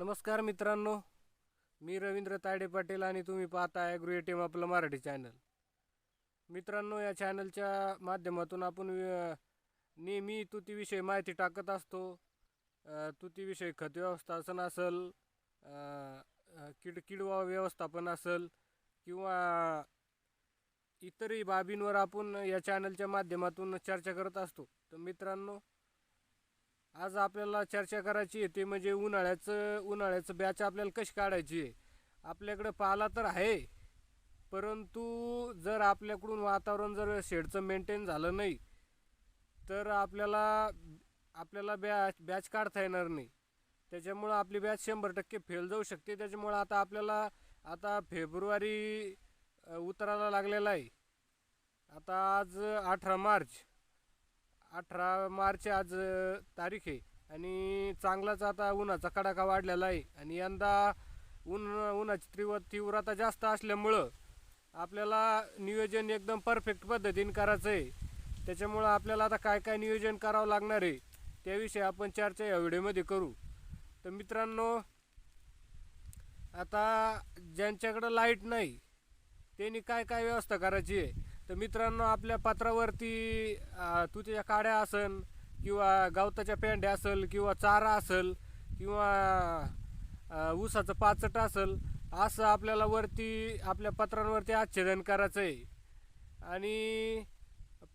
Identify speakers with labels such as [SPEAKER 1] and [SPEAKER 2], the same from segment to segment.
[SPEAKER 1] नमस्कार मित्रांनो मी रवींद्र तायडे पाटील आणि तुम्ही पाहता ॲग्रो एटीएम आपलं मराठी चॅनल मित्रांनो या चॅनलच्या माध्यमातून आपण नेहमी तुतीविषयी माहिती टाकत असतो. तुतीविषयी खत व्यवस्थापन असेल किड किडवा व्यवस्थापन असेल किंवा इतरही बाबींवर आपण या चॅनलच्या माध्यमातून चर्चा करत असतो. तर मित्रांनो आज आपल्याला चर्चा करायची आहे ते म्हणजे उन्हाळ्याचं उन्हाळ्याचं बॅच आपल्याला कशी काढायची आहे? आपल्याकडं पाला तर आहे परंतु जर आपल्याकडून वातावरण जर शेडचं मेंटेन झालं नाही तर आपल्याला आपल्याला बॅच बॅच काढता येणार नाही. त्याच्यामुळं आपली बॅच शंभर टक्के फेल जाऊ शकते. त्याच्यामुळं आता आपल्याला आता फेब्रुवारी उतरायला लागलेला आहे. आता आज अठरा मार्च. अठरा मार्च आज तारीख आहे. आणि चांगलाच आता उन्हाचा कडाका वाढलेला आहे. आणि यंदा ऊन उन्हाची तीव्र तीव्रता जास्त असल्यामुळं आपल्याला नियोजन एकदम परफेक्ट पद्धतीने करायचं आहे. त्याच्यामुळं आपल्याला आता काय काय नियोजन करावं लागणार आहे त्याविषयी आपण चर्चा या व्हिडिओमध्ये करू. तर मित्रांनो आता ज्यांच्याकडं लाइट नाही त्यांनी काय काय व्यवस्था करायची आहे? तर मित्रांनो आपल्या पत्रावरती तुतीच्या काड्या असन किंवा गवताच्या पेंड्या असेल किंवा चारा असेल किंवा ऊसाचं पाचट असेल असं आपल्याला वरती आपल्या पत्रांवरती आच्छादन करायचं आहे आणि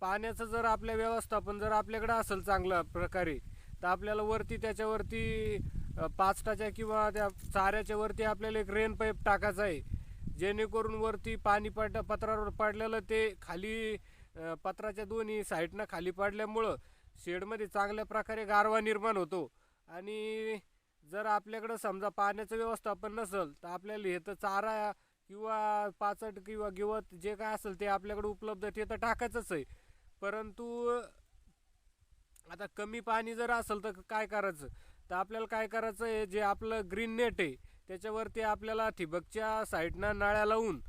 [SPEAKER 1] पाण्याचं जर आपल्या व्यवस्थापन जर आपल्याकडं असेल चांगल्या प्रकारे तर आपल्याला वरती त्याच्यावरती पाचटाच्या किंवा त्या चाऱ्याच्या वरती आपल्याला एक रेन पाईप टाकायचा आहे. जेणेकरून वरती पाणी पड पत्रावर पडलेलं ते खाली पत्राच्या दोन्ही साईडनं खाली पडल्यामुळं शेडमध्ये चांगल्या प्रकारे गारवा निर्माण होतो. आणि जर आपल्याकडं समजा पाण्याचं व्यवस्थापन नसेल तर आपल्याला हे तर चारा किंवा पाचट किंवा गिवत जे काय असेल ते आपल्याकडे उपलब्ध ते तर टाकायचंच आहे. परंतु आता कमी पाणी जर असेल तर काय करायचं? तर आपल्याला काय करायचं आहे? जे आपलं ग्रीन नेट आहे त्याच्यावरती आपल्याला ठिबकच्या साईडनं नळ्या लावून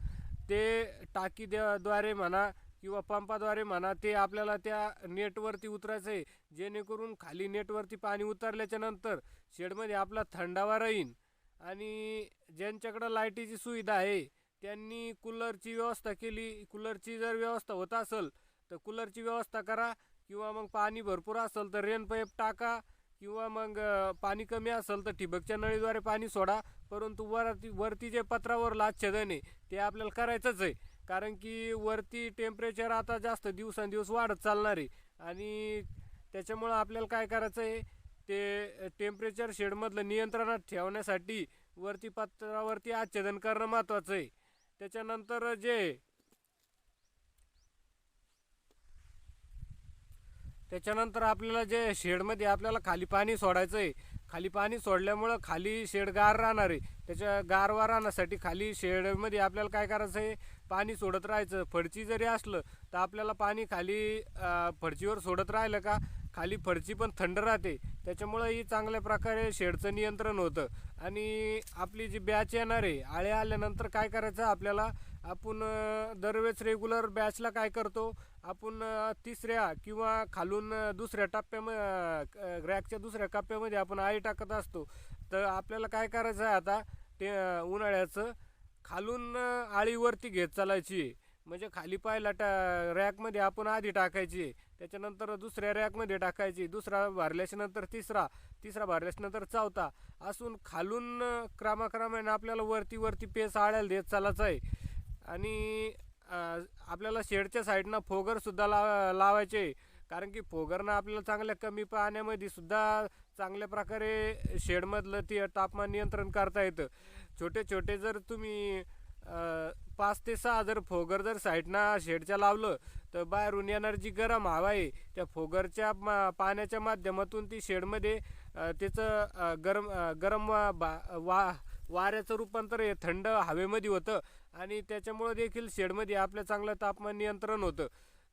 [SPEAKER 1] ते टाकी द्वारे म्हणा किंवा पंपाद्वारे म्हणा ते आपल्याला त्या नेटवरती उतरायचं आहे. जेणेकरून खाली नेटवरती पाणी उतरल्याच्या नंतर शेडमध्ये आपला थंडावा राहीन. आणि ज्यांच्याकडं लाईटीची सुविधा आहे त्यांनी कूलरची व्यवस्था केली. कूलरची जर व्यवस्था होत असेल तर कूलरची व्यवस्था करा. किंवा मग पाणी भरपूर असेल तर रेन पाईप टाका. किंवा मग पाणी कमी असेल तर ठिबकच्या नळीद्वारे पाणी सोडा परंतु वरती वरती जे पत्रावर लाच्छेदन आहे ते आपल्याला करायचंच आहे. कारण की वरती टेम्परेचर आता जास्त दिवसांदिवस वाढत चालणार आहे. आणि त्याच्यामुळं आपल्याला काय करायचं आहे ते टेम्परेचर शेडमधलं नियंत्रणात ठेवण्यासाठी वरती पत्रावरती आच्छेदन करणं महत्त्वाचं आहे. त्याच्यानंतर जे त्याच्यानंतर आपल्याला जे शेडमध्ये आपल्याला खाली पाणी सोडायचं आहे खाली पाणी सोडल्यामुळं खाली शेड गार राहणार आहे. त्याच्या गारवा राहण्यासाठी खाली शेडमध्ये आपल्याला काय करायचं आहे पाणी सोडत राहायचं. फडची जरी असलं तर आपल्याला पाणी खाली फडचीवर सोडत राहिलं का? खाली फडची पण थंड राहते. त्याच्यामुळं ही चांगल्या प्रकारे शेडचं नियंत्रण होतं. आणि आपली जी बॅच येणार आहे आळे आल्यानंतर काय करायचं? आपल्याला आपण दरवेळेस रेग्युलर बॅचला काय करतो? आपण तिसऱ्या किंवा खालून दुसऱ्या टप्प्याम रॅकच्या दुसऱ्या कप्प्यामध्ये आपण आळी टाकत असतो. तर आपल्याला काय करायचं आहे आता? ते उन्हाळ्याचं खालून आळीवरती घेत चालायची. म्हणजे खाली पाहिला टा रॅकमध्ये आपण आधी टाकायची. आहे. त्याच्यानंतर दुसऱ्या रॅकमध्ये टाकायची. दुसरा भरल्याच्यानंतर तिसरा तिसरा भरल्याच्यानंतर चौथा. असून खालून क्रमाक्रमाने आपल्याला वरती वरती पेस आळ्याला देत चालायचं आहे. आणि आपल्याला शेडच्या साईडनं फोगरसुद्धा लाव लावायचे आहे. कारण की फोगरनं आपल्याला चांगल्या कमी पाण्यामध्ये सुद्धा चांगल्या प्रकारे शेडमधलं ते तापमान नियंत्रण करता येतं. छोटे छोटे जर तुम्ही पाच ते सहा जर फोगर जर साईडनं शेडच्या लावलं तर बाहेरून येणार जी गरम हवा आहे. त्या फोगरच्या मा- पाण्याच्या माध्यमातून ती शेडमध्ये त्याचं गरम गरम वा बा- वा वाऱ्याचं रूपांतर हे थंड हवेमध्ये होतं. आणि त्याच्यामुळं देखील शेडमध्ये आपलं चांगलं तापमान नियंत्रण होतं.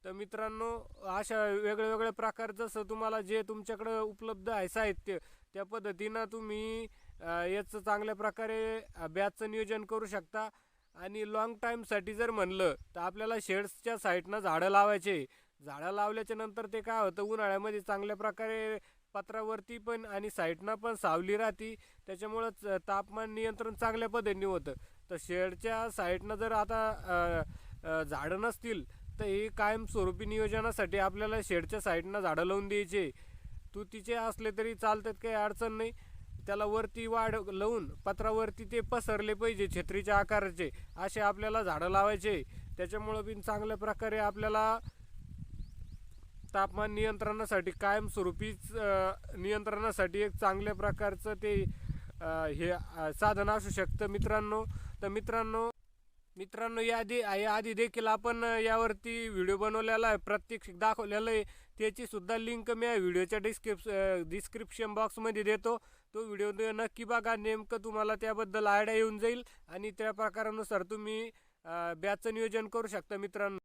[SPEAKER 1] तर मित्रांनो अशा वेगळ्या वेगळ्या प्रकार जसं तुम्हाला जे तुमच्याकडं उपलब्ध आहे साहित्य त्या पद्धतीनं तुम्ही याचं चांगल्या प्रकारे बॅचचं नियोजन करू शकता. आणि लॉंग टाईमसाठी जर म्हणलं तर आपल्याला शेड्सच्या साईडनं झाडं लावायचे. झाडं लावल्याच्या नंतर ते काय होतं उन्हाळ्यामध्ये चांगल्या प्रकारे पत्रावरती पण आणि साईडनं पण सावली राहते. त्याच्यामुळं तापमान नियंत्रण चांगल्या पद्धतीने होतं. तर शेडच्या साईडनं जर आता झाडं नसतील तर हे कायमस्वरूपी नियोजनासाठी आपल्याला शेडच्या साईडनं झाडं लावून द्यायचे. तुतीचे असले तरी चालतात काही अडचण नाही. त्याला वरती वाढ लावून पत्रावरती ते पसरले पाहिजे छत्रीच्या आकाराचे. असे आपल्याला झाडं लावायचे. त्याच्यामुळं बिन चांगल्या प्रकारे आपल्याला तापमान नियंत्रणासाठी कायमस्वरूपीच नियंत्रणासाठी एक चांगल्या प्रकारचं ते हे साधन असू शकतं मित्रांनो. तर मित्रांनो मित्रांनो याआधी याआधी देखील आपण यावरती व्हिडिओ बनवलेला आहे. प्रत्यक्ष दाखवलेलं आहे. त्याची सुद्धा लिंक मी या व्हिडिओच्या डिस्क्रिप्स डिस्क्रिप्शन बॉक्समध्ये देतो. तो व्हिडिओ नक्की बघा. नेमकं तुम्हाला त्याबद्दल आयडिया येऊन जाईल. आणि त्या प्रकारानुसार तुम्ही बॅचचं नियोजन करू शकता मित्रांनो.